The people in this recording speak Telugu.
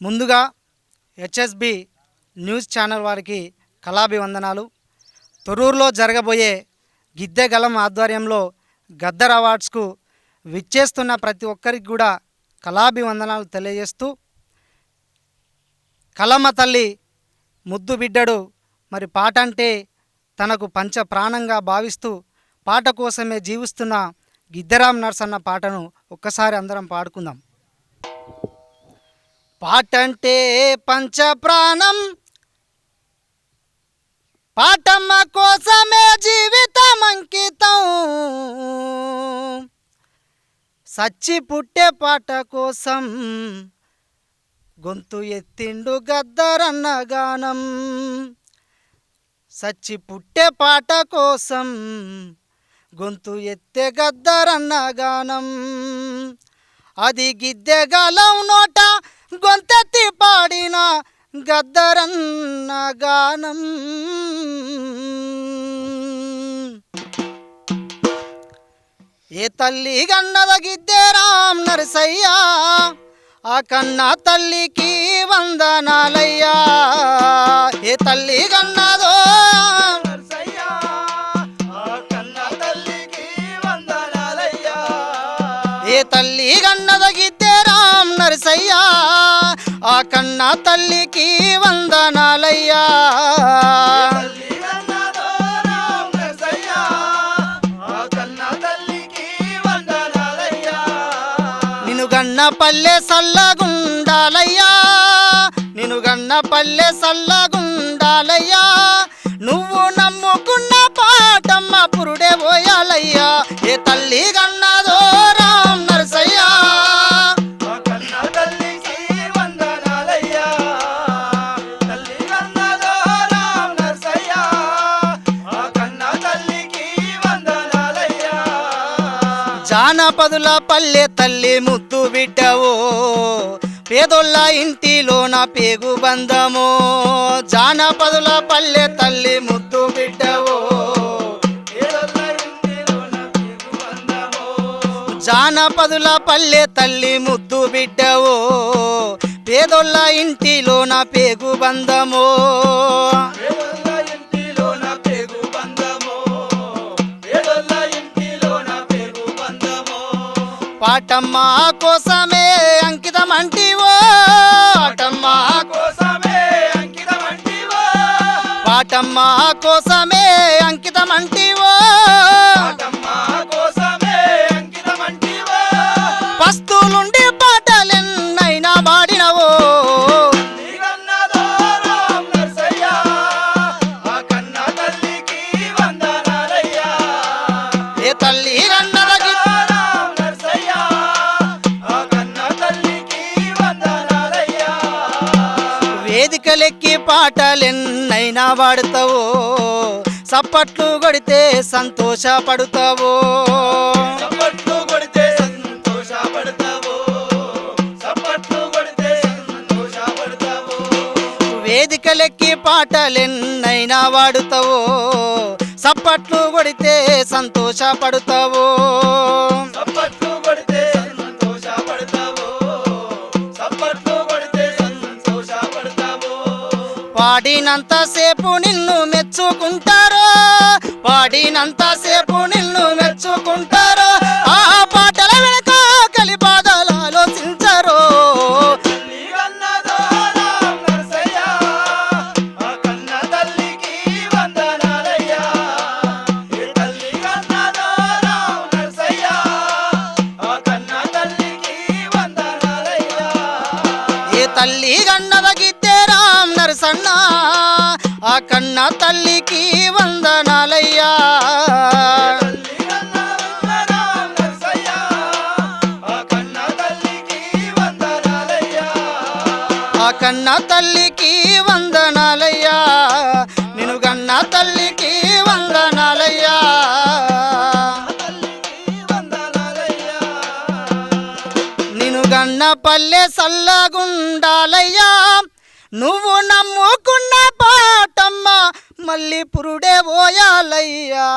ముందుగా హెచ్ఎస్బి న్యూస్ ఛానల్ వారికి కళాభివందనాలు. తొర్రూరులో జరగబోయే గిద్దెగలం ఆధ్వర్యంలో గద్దర్ అవార్డ్స్కు విచ్చేస్తున్న ప్రతి ఒక్కరికి కూడా కళాభివందనాలు తెలియజేస్తూ కలమ్మ తల్లి ముద్దు బిడ్డడు మరి పాట అంటే తనకు పంచ ప్రాణంగా భావిస్తూ పాట కోసమే జీవిస్తున్న గిద్దరాం నర్సన్న పాటను ఒక్కసారి అందరం పాడుకుందాం. పాటంటే పంచ ప్రాణం పాటమ్మ కోసమే జీవితం అంకితం. సచ్చి పుట్టే పాట కోసం గొంతు ఎత్తిండు గద్దరన్న గానం. సచ్చి పుట్టే పాట కోసం గొంతు ఎత్తే గద్దరన్న గానం. అది గిద్దెగలం నోట గొంతెత్తి పాడిన గద్దరన్న గానం. ఏ తల్లి గన్నద గిద్దెరాం నరసయ్యా ఆ కన్న తల్లికి వందనాలయ్యా. ఏ తల్లి గన్నదో ఏ తల్లి గన్నదగిద్దే రామ్ నరసయ్యా కన్న తల్లికి వందనాలయ్యా. నిన్ను గన్న పల్లె సల్లగుండాలయ్యా. నిన్ను గన్న పల్లె సల్లగుండాలయ్యా. నువ్వు నమ్ముకున్న పాటమ్మ పురుడేవో జానపదుల పల్లె తల్లి ముద్దు బిడ్డవో పేదోళ్ళ నా పేగు బంధమో. జానపదుల పల్లె తల్లి ముద్దు బిడ్డవో జానపదుల పల్లె తల్లి ముద్దు బిడ్డవో పేదోళ్ళ నా పేగు బంధమో. పాటమ్మ కోసమే అంకితం అంటివో పాటమ్మ పాటమ్మ కోసమే అంకితం అంటివో వేదికలెక్కి పాటలెన్నైనా పాడుతావో సప్పట్లు కొడితే సంతోషపడుతావో. చప్పట్లు కొడితే సంతోషపడతావు చప్పట్లు కొడితే సంతోషపడతావు. వేదికలెక్కి పాటలెన్నైనా వాడుతావో సప్పట్లు కొడితే సంతోషపడుతావో. పాడినంతసేపు నిన్ను మెచ్చుకుంటారో పాడినంతసేపు కన్న తల్లికి వందనాలయ్యా. ఆ కన్న తల్లికి వందనాలయ్యా. ఆ కన్న తల్లికి వందనాలయ్యా. నిన్ను గన్న పల్లె సల్లగుండాలయ్యా. నువ్వు నమ్ముకున్న పాటమ్మ మళ్ళీ పురుడే పోయాలయ్యా